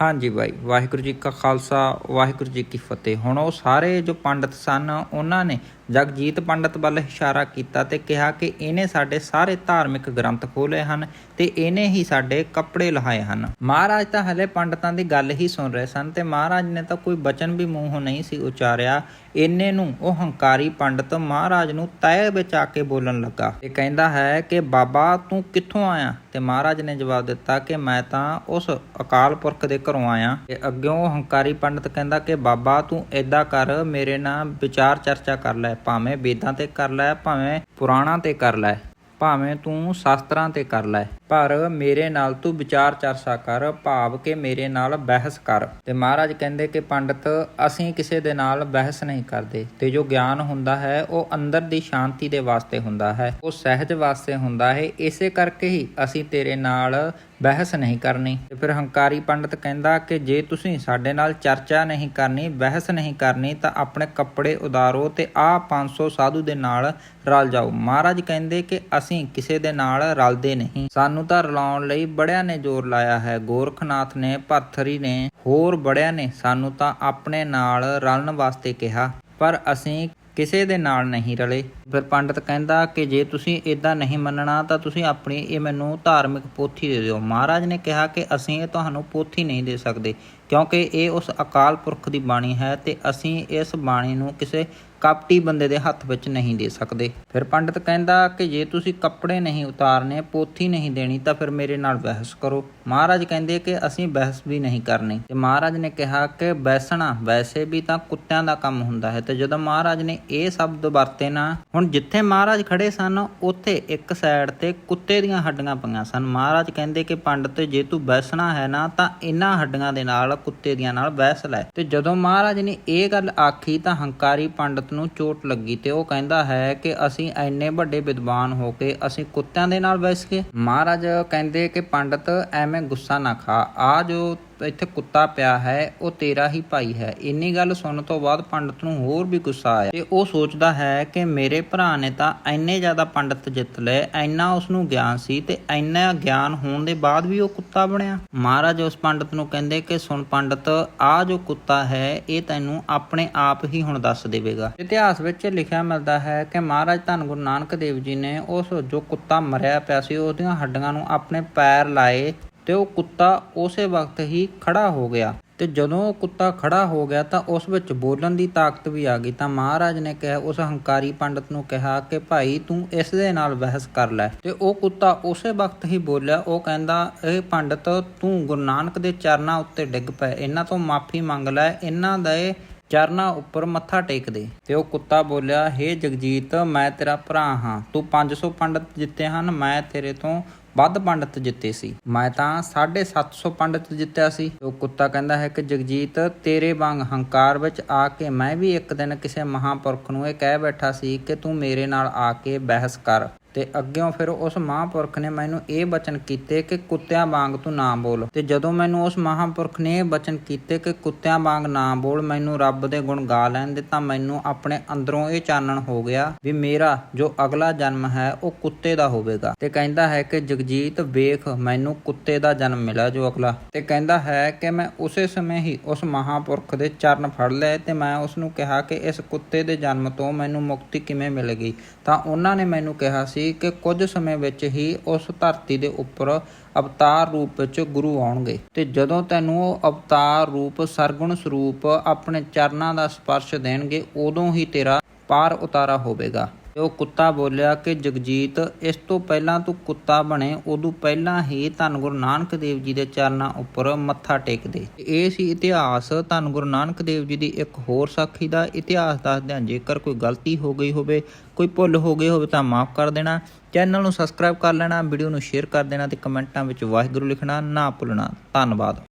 ਹਾਂਜੀ ਬਾਈ, ਵਾਹਿਗੁਰੂ ਜੀ ਕਾ ਖਾਲਸਾ, ਵਾਹਿਗੁਰੂ ਜੀ ਕੀ ਫਤਿਹ। ਹੁਣ ਉਹ ਸਾਰੇ ਜੋ ਪੰਡਤ ਸਨ, ਉਹਨਾਂ ਨੇ ਜਗਜੀਤ ਪੰਡਤ ਵੱਲ ਇਸ਼ਾਰਾ ਕੀਤਾ ਤੇ ਕਿਹਾ ਕਿ ਇਹਨੇ ਸਾਡੇ ਸਾਰੇ ਧਾਰਮਿਕ ਗ੍ਰੰਥ ਖੋਲੇ ਹਨ ਤੇ ਇਹਨੇ ਹੀ ਸਾਡੇ ਕੱਪੜੇ ਲਹਾਏ ਹਨ। ਮਹਾਰਾਜ ਤਾਂ ਹਲੇ ਪੰਡਤਾਂ ਦੀ ਗੱਲ ਹੀ ਸੁਣ ਰਹੇ ਸਨ ਤੇ ਮਹਾਰਾਜ ਨੇ ਤਾਂ ਕੋਈ ਬਚਨ ਵੀ ਮੂੰਹੋਂ ਨਹੀਂ ਸੀ ਉਚਾਰਿਆ। ਇੰਨੇ ਨੂੰ ਉਹ ਹੰਕਾਰੀ ਪੰਡਤ ਮਹਾਰਾਜ ਨੂੰ ਤੈ ਵਿੱਚ ਆ ਕੇ ਬੋਲਣ ਲੱਗਾ। ਤੇ ਕਹਿੰਦਾ ਹੈ ਕਿ, ਬਾਬਾ, ਤੂੰ ਕਿੱਥੋਂ ਆਇਆ? ਤੇ ਮਹਾਰਾਜ ਨੇ ਜਵਾਬ ਦਿੱਤਾ ਕਿ, ਮੈਂ ਤਾਂ ਉਸ ਅਕਾਲ ਪੁਰਖ ਦੇ ਘਰੋਂ ਆਇਆ। ਤੇ ਅੱਗਿਓਂ ਉਹ ਹੰਕਾਰੀ ਪੰਡਤ ਕਹਿੰਦਾ ਕਿ, ਬਾਬਾ, ਤੂੰ ਏਦਾਂ ਕਰ, ਮੇਰੇ ਨਾਲ ਵਿਚਾਰ ਚਰਚਾ ਕਰ ਲੈ। ਭਾਵੇਂ ਵੇਦਾਂ ਤੇ ਕਰ ਲੈ, ਭਾਵੇਂ ਪੁਰਾਣਾਂ ਤੇ ਕਰ ਲੈ, ਭਾਵੇਂ ਤੂੰ ਸ਼ਾਸਤਰਾਂ ਤੇ ਕਰ ਲੈ। ਪਰ ਮੇਰੇ ਨਾਲ ਤੂੰ ਵਿਚਾਰ ਚਰਚਾ ਕਰ, ਭਾਵ ਕਿ ਮੇਰੇ ਨਾਲ ਬਹਿਸ ਕਰ। ਤੇ ਮਹਾਰਾਜ ਕਹਿੰਦੇ ਕਿ ਪੰਡਤ, ਅਸੀਂ ਕਿਸੇ ਦੇ ਨਾਲ ਬਹਿਸ ਨਹੀਂ ਕਰਦੇ। ਤੇ ਜੋ ਗਿਆਨ ਹੁੰਦਾ ਹੈ, ਉਹ ਅੰਦਰ ਦੀ ਸ਼ਾਂਤੀ ਦੇ ਵਾਸਤੇ ਹੁੰਦਾ ਹੈ। ਉਹ ਸਹਿਜ ਵਾਸਤੇ ਹੁੰਦਾ ਹੈ। ਇਸੇ ਕਰਕੇ ਹੀ ਅਸੀਂ ਤੇਰੇ ਨਾਲ ਬਹਿਸ ਨਹੀਂ ਕਰਨੀ। ਤੇ ਫਿਰ ਹੰਕਾਰੀ ਪੰਡਤ ਕਹਿੰਦਾ ਕਿ ਜੇ ਤੁਸੀਂ ਸਾਡੇ ਨਾਲ ਚਰਚਾ ਨਹੀਂ ਕਰਨੀ, ਬਹਿਸ ਨਹੀਂ ਕਰਨੀ, ਤਾਂ ਆਪਣੇ ਕੱਪੜੇ ਉਤਾਰੋ ਤੇ ਆ 500 ਸਾਧੂ ਦੇ ਨਾਲ ਰਲ ਜਾਓ। ਮਹਾਰਾਜ ਕਹਿੰਦੇ ਕਿ ਅਸੀਂ ਕਿਸੇ ਦੇ ਨਾਲ ਰਲਦੇ ਨਹੀਂ। ਸਾਨੂੰ ਤਾਂ ਰਲਾਉਣ ਲਈ ਬੜਿਆਂ ਨੇ ਜ਼ੋਰ ਲਾਇਆ ਹੈ। ਗੋਰਖਨਾਥ ਨੇ, ਭਰਥਰੀ ਨੇ, ਹੋਰ ਬੜਿਆਂ ਨੇ ਸਾਨੂੰ ਤਾਂ ਆਪਣੇ ਨਾਲ ਰਲਣ ਵਾਸਤੇ ਕਿਹਾ। ਪਰ ਅਸੀਂ ਕਿਸੇ ਦੇ ਨਾਲ ਨਹੀਂ ਰਲੇ। ਫਿਰ ਪੰਡਤ ਕਹਿੰਦਾ ਕਿ ਜੇ ਤੁਸੀਂ ਇਦਾਂ ਨਹੀਂ ਮੰਨਣਾ, ਤਾਂ ਤੁਸੀਂ ਆਪਣੀ ਇਹ ਮੈਨੂੰ ਧਾਰਮਿਕ ਪੋਥੀ ਦੇ ਦਿਓ। ਮਹਾਰਾਜ ਨੇ ਕਿਹਾ ਕਿ ਅਸੀਂ ਇਹ ਤੁਹਾਨੂੰ ਪੋਥੀ ਨਹੀਂ ਦੇ ਸਕਦੇ, ਕਿਉਂਕਿ ਇਹ ਉਸ ਅਕਾਲ ਪੁਰਖ ਦੀ ਬਾਣੀ ਹੈ ਤੇ ਅਸੀਂ ਇਸ ਬਾਣੀ ਨੂੰ ਕਿਸੇ ਕਪਟੀ ਬੰਦੇ ਦੇ ਹੱਥ ਵਿੱਚ ਨਹੀਂ ਦੇ ਸਕਦੇ। ਫਿਰ ਪੰਡਤ ਕਹਿੰਦਾ ਕਿ ਜੇ ਤੁਸੀਂ ਕੱਪੜੇ ਨਹੀਂ ਉਤਾਰਨੇ, ਪੋਥੀ ਨਹੀਂ ਦੇਣੀ, ਤਾਂ ਫਿਰ ਮੇਰੇ ਨਾਲ ਬਹਿਸ ਕਰੋ। ਮਹਾਰਾਜ ਕਹਿੰਦੇ ਕਿ ਅਸੀਂ ਬਹਿਸ ਵੀ ਨਹੀਂ ਕਰਨੀ। ਤੇ ਮਹਾਰਾਜ ਨੇ ਕਿਹਾ ਕਿ ਬਹਿਸਣਾ, ਵੈਸੇ ਵੀ ਤਾਂ ਕੁੱਤਿਆਂ ਦਾ ਕੰਮ ਹੁੰਦਾ ਹੈ, ਤੇ ਜਦੋਂ ਮਹਾਰਾਜ ਨੇ ਇਹ ਸ਼ਬਦ ਵਰਤੇ ਨਾ ਹੁਣ ਜਿੱਥੇ ਮਹਾਰਾਜ ਖੜੇ ਸਨ, ਉੱਥੇ ਇੱਕ ਸਾਈਡ ਤੇ ਕੁੱਤੇ ਦੀਆਂ ਹੱਡੀਆਂ ਪਈਆਂ ਸਨ। ਮਹਾਰਾਜ ਕਹਿੰਦੇ ਕਿ, ਪੰਡਤ, ਜੇ ਤੂੰ ਬੈਸਣਾ ਹੈ ਨਾ, ਤਾਂ ਇਹਨਾਂ ਹੱਡੀਆਂ ਦੇ ਨਾਲ, ਕੁੱਤੇ ਦੀਆਂ ਨਾਲ ਬਹਿਸ ਲੈ। ਤੇ ਜਦੋਂ ਮਹਾਰਾਜ ਨੇ ਇਹ ਗੱਲ ਆਖੀ, ਤਾਂ ਹੰਕਾਰੀ ਪੰਡਤ ਨੂੰ ਚੋਟ ਲੱਗੀ ਤੇ ਉਹ ਕਹਿੰਦਾ ਹੈ ਕਿ, ਅਸੀਂ ਐਨੇ ਵੱਡੇ ਵਿਦਵਾਨ ਹੋ ਕੇ, ਅਸੀਂ ਕੁੱਤਿਆਂ ਦੇ ਨਾਲ ਬੈਸ ਕੇ ਮਹਾਰਾਜ ਕਹਿੰਦੇ ਕਿ, ਪੰਡਤ, ਐਵੇਂ ਗੁੱਸਾ ਨਾ ਖਾ। ਆ ਜੋ ਇੱਥੇ ਕੁੱਤਾ ਪਿਆ ਹੈ, ਉਹ ਤੇਰਾ ਹੀ ਭਾਈ ਹੈ। ਇੰਨੀ ਗੱਲ ਸੁਣਨ ਤੋਂ ਬਾਅਦ ਪੰਡਤ ਨੂੰ ਹੋਰ ਵੀ ਗੁੱਸਾ ਆਇਆ ਤੇ ਉਹ ਸੋਚਦਾ ਹੈ ਕਿ ਮੇਰੇ ਭਰਾ ਨੇ ਤਾਂ ਐਨੇ ਜ਼ਿਆਦਾ ਪੰਡਤ ਜਿੱਤ ਲਏ ਐਨਾ ਉਸ ਨੂੰ ਗਿਆਨ ਸੀ ਤੇ ਐਨਾ ਗਿਆਨ ਹੋਣ ਦੇ ਬਾਅਦ ਵੀ ਉਹ ਕੁੱਤਾ ਬਣਿਆ। ਮਹਾਰਾਜ ਉਸ ਪੰਡਤ ਨੂੰ ਕਹਿੰਦੇ ਕਿ, ਸੁਣ ਪੰਡਤ ਆ ਜੋ ਕੁੱਤਾ ਹੈ, ਇਹ ਤੈਨੂੰ ਆਪਣੇ ਆਪ ਹੀ ਹੁਣ ਦੱਸ ਦੇਵੇਗਾ। ਇਤਿਹਾਸ ਵਿੱਚ ਲਿਖਿਆ ਮਿਲਦਾ ਹੈ ਕਿ ਮਹਾਰਾਜ ਧੰਨ ਗੁਰੂ ਨਾਨਕ ਦੇਵ ਜੀ ਨੇ ਉਸ ਜੋ ਕੁੱਤਾ ਮਰਿਆ ਪਿਆ ਸੀ, ਉਹਦੀਆਂ ਹੱਡੀਆਂ ਨੂੰ ਆਪਣੇ ਪੈਰ ਲਾਏ ਤੇ ਉਹ ਕੁੱਤਾ ਉਸੇ ਵਕਤ ਹੀ ਖੜਾ ਹੋ ਗਿਆ। ਤੇ ਜਦੋਂ ਉਹ ਕੁੱਤਾ ਖੜਾ ਹੋ ਗਿਆ ਤਾਂ ਉਸ ਵਿੱਚ ਬੋਲਣ ਦੀ ਤਾਕਤ ਵੀ ਆ ਗਈ। ਤਾਂ ਮਹਾਰਾਜ ਨੇ ਕਿਹਾ, ਉਸ ਹੰਕਾਰੀ ਪੰਡਤ ਨੂੰ ਕਿਹਾ ਕਿ ਭਾਈ ਤੂੰ ਇਸ ਦੇ ਨਾਲ ਬਹਿਸ ਕਰ ਲੈ। ਤੇ ਉਹ ਕੁੱਤਾ ਉਸੇ ਵਕਤ ਹੀ ਬੋਲਿਆ, ਉਹ ਕਹਿੰਦਾ, ਇਹ ਪੰਡਤ, ਤੂੰ ਗੁਰੂ ਨਾਨਕ ਦੇ ਚਰਨਾਂ ਉੱਤੇ ਡਿੱਗ ਪਏ ਇਹਨਾਂ ਤੋਂ ਮਾਫੀ ਮੰਗ ਲੈ, ਇਹਨਾਂ ਦੇ ਚਰਨਾਂ ਉੱਪਰ ਮੱਥਾ ਟੇਕ ਦੇ। ਤੇ ਉਹ ਕੁੱਤਾ ਬੋਲਿਆ, ਹੇ ਜਗਜੀਤ, ਮੈਂ ਤੇਰਾ ਭਰਾ ਹਾਂ। ਤੂੰ 500 ਪੰਡਤ ਜਿੱਤੇ ਹਨ, ਮੈਂ ਤੇਰੇ ਤੋਂ ਵੱਧ ਪੰਡਤ ਜਿੱਤੇ ਸੀ। ਮੈਂ ਤਾਂ 750 ਪੰਡਤ ਜਿੱਤਿਆ ਸੀ। ਉਹ ਕੁੱਤਾ ਕਹਿੰਦਾ ਹੈ ਕਿ ਜਗਜੀਤ, ਤੇਰੇ ਵਾਂਗ ਹੰਕਾਰ ਵਿੱਚ ਆ ਕੇ ਮੈਂ ਵੀ ਇੱਕ ਦਿਨ ਕਿਸੇ ਮਹਾਪੁਰਖ ਨੂੰ ਇਹ ਕਹਿ ਬੈਠਾ ਸੀ ਕਿ ਤੂੰ ਮੇਰੇ ਨਾਲ ਆ ਕੇ ਬਹਿਸ ਕਰ। ਤੇ ਅੱਗਿਓਂ ਫਿਰ ਉਸ ਮਹਾਂਪੁਰਖ ਨੇ ਮੈਨੂੰ ਇਹ ਬਚਨ ਕੀਤੇ ਕਿ ਕੁੱਤਿਆਂ ਵਾਂਗ ਤੂੰ ਨਾ ਬੋਲ। ਤੇ ਜਦੋਂ ਮੈਨੂੰ ਉਸ ਮਹਾਂਪੁਰਖ ਨੇ ਇਹ ਬਚਨ ਕੀਤੇ ਕਿ ਕੁੱਤਿਆਂ ਵਾਂਗ ਨਾ ਬੋਲ, ਮੈਨੂੰ ਰੱਬ ਦੇ ਗੁਣ ਗਾ ਲੈਣ ਦੇ ਤਾਂ ਮੈਨੂੰ ਆਪਣੇ ਅੰਦਰੋਂ ਇਹ ਚਾਨਣ ਹੋ ਗਿਆ ਵੀ ਮੇਰਾ ਜੋ ਅਗਲਾ ਜਨਮ ਹੈ ਉਹ ਕੁੱਤੇ ਦਾ ਹੋਵੇਗਾ। ਤੇ ਕਹਿੰਦਾ ਹੈ ਕਿ ਜਗਜੀਤ ਵੇਖ, ਮੈਨੂੰ ਕੁੱਤੇ ਦਾ ਜਨਮ ਮਿਲਿਆ ਜੋ ਅਗਲਾ। ਤੇ ਕਹਿੰਦਾ ਹੈ ਕਿ ਮੈਂ ਉਸੇ ਸਮੇਂ ਹੀ ਉਸ ਮਹਾਪੁਰਖ ਦੇ ਚਰਨ ਫੜ ਲਏ ਤੇ ਮੈਂ ਉਸ ਨੂੰ ਕਿਹਾ ਕਿ ਇਸ ਕੁੱਤੇ ਦੇ ਜਨਮ ਤੋਂ ਮੈਨੂੰ ਮੁਕਤੀ ਕਿਵੇਂ ਮਿਲੇਗੀ? ਤਾਂ ਉਹਨਾਂ ਨੇ ਮੈਨੂੰ ਕਿਹਾ ਸੀ ਕਿ ਕੁਝ ਸਮੇਂ ਵਿੱਚ ਹੀ ਉਸ ਧਰਤੀ ਦੇ ਉੱਪਰ ਅਵਤਾਰ ਰੂਪ ਵਿੱਚ ਗੁਰੂ ਆਉਣਗੇ। ਤੇ ਜਦੋਂ ਤੈਨੂੰ ਉਹ ਅਵਤਾਰ ਰੂਪ ਸਰਗੁਣ ਸਰੂਪ ਆਪਣੇ ਚਰਨਾਂ ਦਾ ਸਪਰਸ਼ ਦੇਣਗੇ, ਉਦੋਂ ਹੀ ਤੇਰਾ ਪਾਰ ਉਤਾਰਾ ਹੋਵੇਗਾ। ਉਹ ਕੁੱਤਾ ਬੋਲਿਆ ਕਿ, ਜਗਜੀਤ, ਇਸ ਤੋਂ ਪਹਿਲਾਂ ਤੂੰ ਕੁੱਤਾ ਬਣੇ, ਉਦੋਂ ਪਹਿਲਾਂ ਹੀ ਧੰਨ ਗੁਰੂ ਨਾਨਕ ਦੇਵ ਜੀ ਦੇ ਚਰਨਾਂ ਉੱਪਰ ਮੱਥਾ ਟੇਕ ਦੇ। ਇਹ ਸੀ ਇਤਿਹਾਸ। ਧੰਨ ਗੁਰੂ ਨਾਨਕ ਦੇਵ ਜੀ ਦੀ ਇੱਕ ਹੋਰ ਸਾਖੀ ਦਾ ਇਤਿਹਾਸ ਦੱਸਦਿਆਂ ਜੇਕਰ ਕੋਈ ਗਲਤੀ ਹੋ ਗਈ ਹੋਵੇ, ਕੋਈ ਭੁੱਲ ਹੋ ਗਈ ਹੋਵੇ ਤਾਂ ਮਾਫ ਕਰ ਦੇਣਾ। ਚੈਨਲ ਨੂੰ ਸਬਸਕ੍ਰਾਈਬ ਕਰ ਲੈਣਾ, ਵੀਡੀਓ ਨੂੰ ਸ਼ੇਅਰ ਕਰ ਦੇਣਾ ਤੇ ਕਮੈਂਟਾਂ ਵਿੱਚ ਵਾਹਿਗੁਰੂ ਲਿਖਣਾ ਨਾ ਭੁੱਲਣਾ। ਧੰਨਵਾਦ।